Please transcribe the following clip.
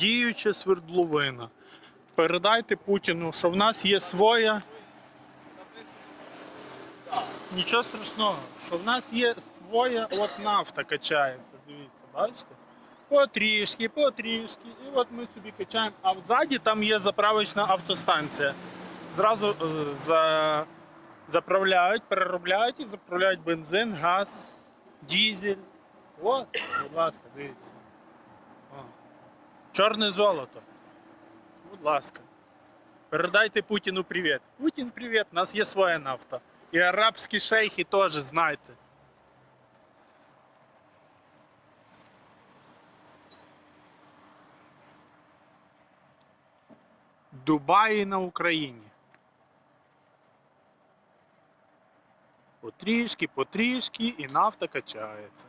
діюча свердловина. Передайте Путіну, що в нас є своя. Нічого страшного, що в нас є своя от нафта качається. Дивіться, бачите? Потрішки, потрішки. І от ми собі качаємо. А ззаді там є заправочна автостанція. Зразу е, за... заправляють, переробляють і заправляють бензин, газ, дізель. От, будь ласка, дивіться. Чорне золото. Будь ласка. Передайте Путіну привіт. Путін привіт, у нас є своя нафта. І арабські шейхи теж знайте. Дубаї на Україні. Потрішки, потрішки і нафта качається.